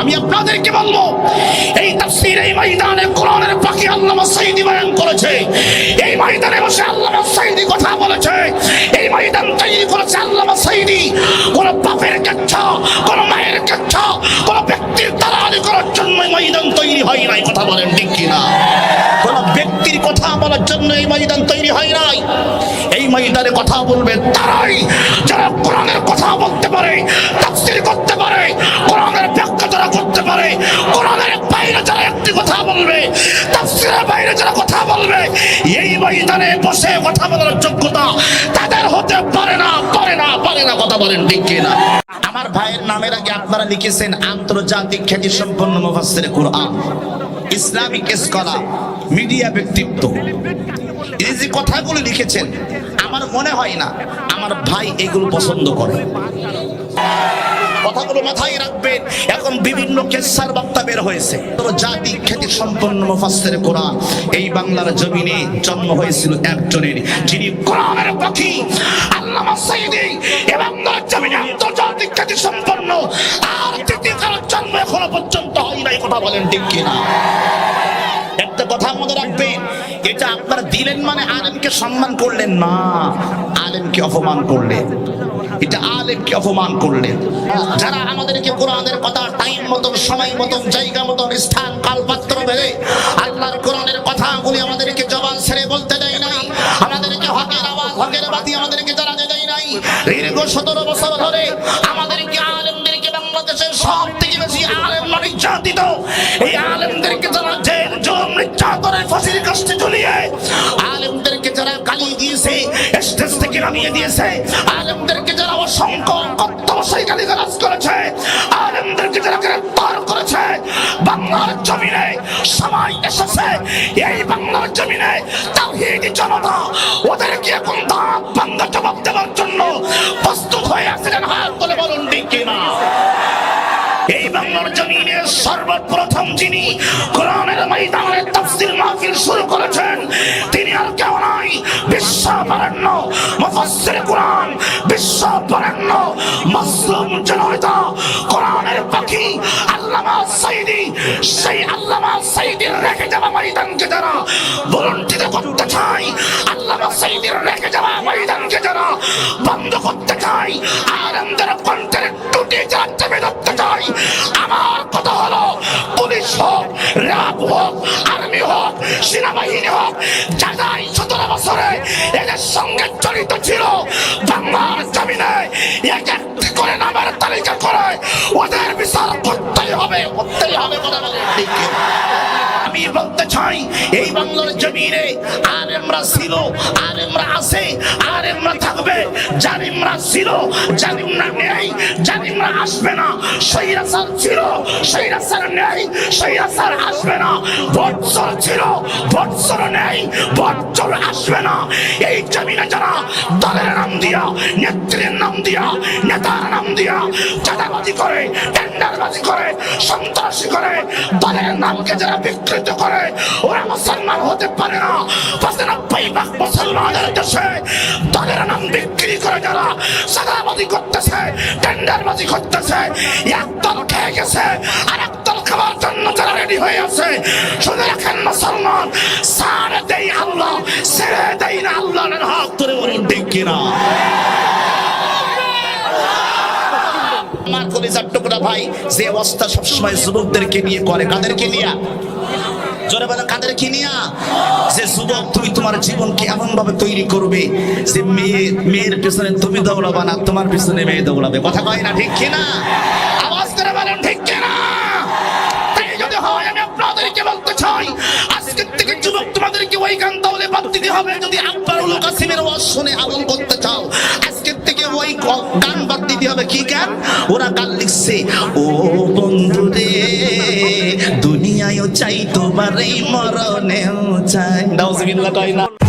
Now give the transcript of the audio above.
আমি আপনাদেরকে বলব, এই তাফসীর, এই ময়দানে কোরআনের পাখি আল্লামা সাইদি বয়ান করেছে। এই ময়দানে বসে আল্লামা সাইদি কথা বলেছে। এই ময়দান তৈরি করেছে আল্লামা সাইদি। কোন বাপের কাচ্ছা কোন মায়ের কাচ্ছা কোন ব্যক্তির দালালি করার জন্য ময়দান তৈরি হয় নাই, কথা বলেন ঠিক কিনা? কোন ব্যক্তির কথা বলার জন্য এই ময়দান তৈরি হয় নাই। এই ময়দানে কথা বলবে তারাই যারা কোরআনের কথা বলবে, তাফসীরের বাইরে যারা কথা বলবে, এই ময়দানে বসে কথা বলার যোগ্যতা তাদের হতে পারে না পারে না পারে না, কথা বলেন ঠিক কিনা? আমার ভাইয়ের নামের আগে আপনারা লিখেছেন আন্তর্জাতিক খ্যাতি সম্পন্ন মুফাসসির কোরআন, ইসলামিক স্কলার, মিডিয়া ব্যক্তিত্ব। এই যে কথাগুলো লিখেছেন, আমার মনে হয় না আমার ভাই এগুলো পছন্দ করে। কথাগুলো মাথায় রাখবেন। এখন বিভিন্ন কেসার বার্তা বের হয়েছে। জাতি, খ্যাতি সম্পন্ন মুফাসসির কোরআন এই বাংলার জমিনে জন্ম হয়েছিল একজনের। যিনি কোরআনের পাখি, আল্লামা সাইদি এই বাংলার জমিনে আন্তর্জাতিক খ্যাতি সম্পন্ন। আর তৃতীয় কারোর জন্ম এখনও পর্যন্ত হয় নাই, কথা বলেন ঠিক কিনা? একটা কথা মনে রাখবেন, এটা আপনারা দিলেন মানে আলেমকে সম্মান করলেন না, আলেমকে অপমান করলেন। এটা আলেমকে অপমান করলেন। যারা আমাদেরকে কোরআনের কথা টাইম মতন, সময় মতন, জায়গা মতন, স্থান, কাল, পাত্র আল্লাহর কোরআনের কথাগুলি আমাদেরকে জবান ছেড়ে বলতে দেয় নাই, আমাদেরকে হকের আওয়াজ, হকের বাতি আমাদেরকে জানাতে দেয় নাই। দীর্ঘ সতেরো বছর ধরে আমাদেরকে আলেমদেরকে বাংলাদেশের সব থেকে বেশি আলেম নির্যাতিত। এই আলেমদেরকে যারা জেল জম ফাঁসির কাছে ঝুলিয়ে আলেমদেরকে যারা গালি দিয়েছে, স্টেজ থেকে নামিয়ে দিয়েছে, আলেমদেরকে অসংখ্য কত্তবসায়ী গালিগালাজ করেছে, আলেমদেরকে যারা গ্রেফতার করেছে, বাংলার জমিনে সময় এসেছে। এই বাংলার জমিনে তাওহীদি জনতা ওদেরকে এখন দাঁত বন্ধ জবাব দেওয়ার জন্য প্রস্তুত হয়ে আছেন হাত তুলে বলুন কিনা এই বাংলার জমিনে সর্বপ্রথম যিনি কোরআনের ময়দানে তাফসীর মাহফিল শুরু করেছেন, তিনি আর কেউ নাই। বিশ্ব মুফাসসির কোরআন বিশ্ব বরেণ্য মাসলুম জনতা, কোরআনের পাখি আল্লামা সাইদি, সেই রেখে যাওয়া ময়দানকে যারা করতে চাই আল্লামা সাইদির রেখে যাওয়া ময়দানকে যারা বন্ধ করতে চাই আনন্দের কণ্ঠের টুটি যারা চেপে ধরতে চাই কথা হলো, পুলিশ হোক, র্যাব হোক, আর্মি হোক, সেনাবাহিনী হোক, যারাই সতেরো বছরে এদের সঙ্গে জড়িত ছিল বাংলার জমিনে এক একটি করে নামের তালিকা করে ওদের বিচার করতেই হবে করতেই হবে কথা বলে। চাই। এই বাংলার জমিনে আলেমরা ছিল, আর আলেমরা আছে আলেমরা থাকবে। জালিমরা ছিল জালিমরা নেই জালিমরা আসবে না সৈরাসার ছিল সৈরাসার নেই সৈরাসার আসবে না। বৎসর ছিল, বৎসর নেই, বৎসর আসবে না। এই জমিনে যারা দলের নাম দিয়া, নেত্রীর নাম দিয়া, নেতার নাম দিয়া চাঁদাবাজি করে, টেন্ডারবাজি করে, সন্ত্রাসী করে, দলের নামকে যারা বিকৃত করে মুসলমানের দেশে দলের নাম বিক্রি করে যারা চাঁদাবাজি করতেছে, টেন্ডারবাজি করতেছে, এক দল খেয়ে গেছে আর এক দল খাওয়ার জন্য যারা রেডি হয়ে আছে, শুনে রাখেন মুসলমান সারে দেই আল্লাহ, ছেড়ে দেই না আল্লাহ হাত ধরে বলুন, ঠিক কিনা? আমার কলিজার টুকরা ভাই, যে অবস্থা সবসময় যুবকদেরকে নিয়ে করে, কাদেরকে নিয়ে? জোরে বলে কাদেরকে নিয়ে যে যুবক তুমি তোমার জীবনকে এমন ভাবে তৈরি করবে যে মেয়ে, মেয়ের পেছনে তুমি দৌড়াবা না, তোমার পেছনে মেয়ে দৌড়াবে। কথা কয় না ঠিক কিনা? আওয়াজ করে বলেন, ঠিক তাই যদি হয়, আমি বলতে চাই, আজকের থেকে যুবক তোমাদেরকে ওই গান তাহলে বাদ দিতে হবে। যদি আব্বার উল কাসিমের ওয়াজ শুনে আমল করতে চাও, আজকের থেকে ওই গান বাদ দিতে হবে। কি গান? ওরা গান লিখছে, ও বন্ধু চাই তোমার এই মরণেও চাই। নাউজুবিল্লাহ কয় না